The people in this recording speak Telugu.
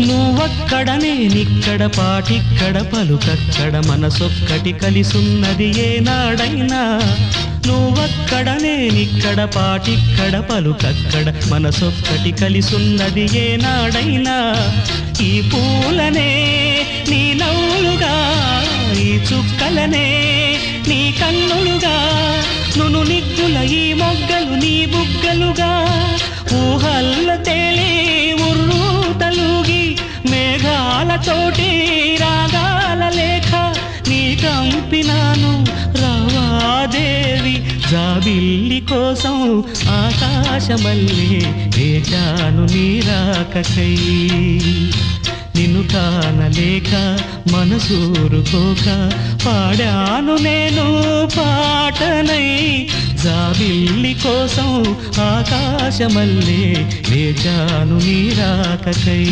నువ్వక్కడ నేనిక్కడ పాటిక్కడ పలుకక్కడ మనసొక్కటి కలిసున్నది ఏనాడైనా. నువ్వక్కడ నేనిక్కడ పాటిక్కడ పలుకక్కడ మనసొక్కటి కలిసున్నది ఏనాడైనా. ఈ పూలనే నీ నవ్వులుగా ఈ చుక్కలనే నీ కన్నులుగా నును నిగ్గుల ఈ మొగ్గలు నీ బుగ్గలుగా. మేఘాలతోటి రాగాల లేఖ నీ కంపినాను రావాదేవి జాబిల్లి కోసం ఆకాశమల్లే వేచాను నీ నీరాకకై నిన్ను కానలేక మనసూరుకోక పాడాను నేను పాటనై. జాబిల్లి కోసం ఆకాశమల్లే వేచాను నీ నీరాకకై